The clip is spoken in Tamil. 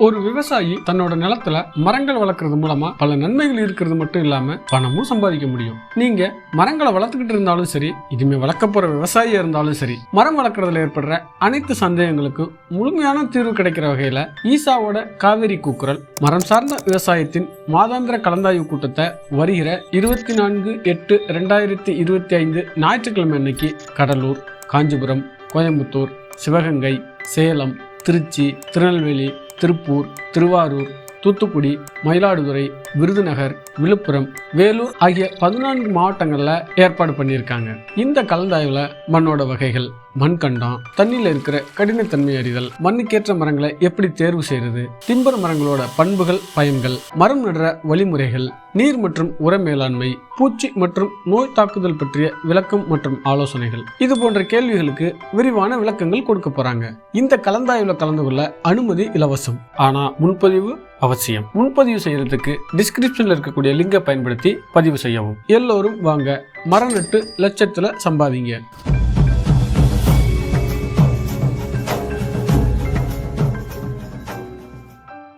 ஒரு விவசாயி தன்னோட நிலத்துல மரங்கள் வளர்க்கறது மூலமா பல நன்மைகள் இருக்கிறது மட்டும் இல்லாம பணமும் சம்பாதிக்க முடியும். நீங்க மரங்களை வளர்த்துக்கிட்டு இருந்தாலும் சரி இனிமே வளர்க்க போற விவசாயியா இருந்தாலும் சரி மரம் வளர்க்கறதுல ஏற்படுற அனைத்து சந்தேகங்களுக்கும் முழுமையான தீர்வு கிடைக்கிற வகையில ஈசாவோட காவேரி கூக்குரல் மரம் சார்ந்த விவசாயத்தின் மாதாந்திர கலந்தாய்வு கூட்டத்தை வருகிற இருபத்தி நான்கு எட்டு ரெண்டாயிரத்தி இருபத்தி ஐந்து ஞாயிற்றுக்கிழமை அன்னைக்கு கடலூர் காஞ்சிபுரம் கோயம்புத்தூர் சிவகங்கை சேலம் திருச்சி திருநெல்வேலி திருப்பூர் திருவாரூர் தூத்துக்குடி மயிலாடுதுறை விருதுநகர் விழுப்புரம் வேலூர் ஆகிய பதினான்கு மாவட்டங்களில் ஏற்பாடு பண்ணியிருக்காங்க. இந்த கலந்தாய்வில் மண்ணோட வகைகள் மண்கண்டம் தண்ணியில் இருக்கிற கடினத்தன்மை அறிதல் மண்ணுக்கேற்ற மரங்களை எப்படி தேர்வு செய்யறது திம்பர் மரங்களோட பண்புகள் பயன்கள் மரம் நடுற வழிமுறைகள் நீர் மற்றும் உர மேலாண்மை பூச்சி மற்றும் நோய் தாக்குதல் பற்றிய விளக்கம் மற்றும் ஆலோசனைகள். இது போன்ற கேள்விகளுக்கு விரிவான விளக்கங்கள் கொடுக்க போறாங்க. இந்த கலந்தாய்வுல கலந்து கொள்ள அனுமதி இலவசம். ஆனா முன்பதிவு அவசியம். முன்பதிவு செய்யறதுக்கு டிஸ்கிரிப்ஷன்ல இருக்கக்கூடிய லிங்கை பயன்படுத்தி பதிவு செய்யவும். எல்லோரும் வாங்க மரம் நட்டு லட்சத்துல சம்பாதிங்க.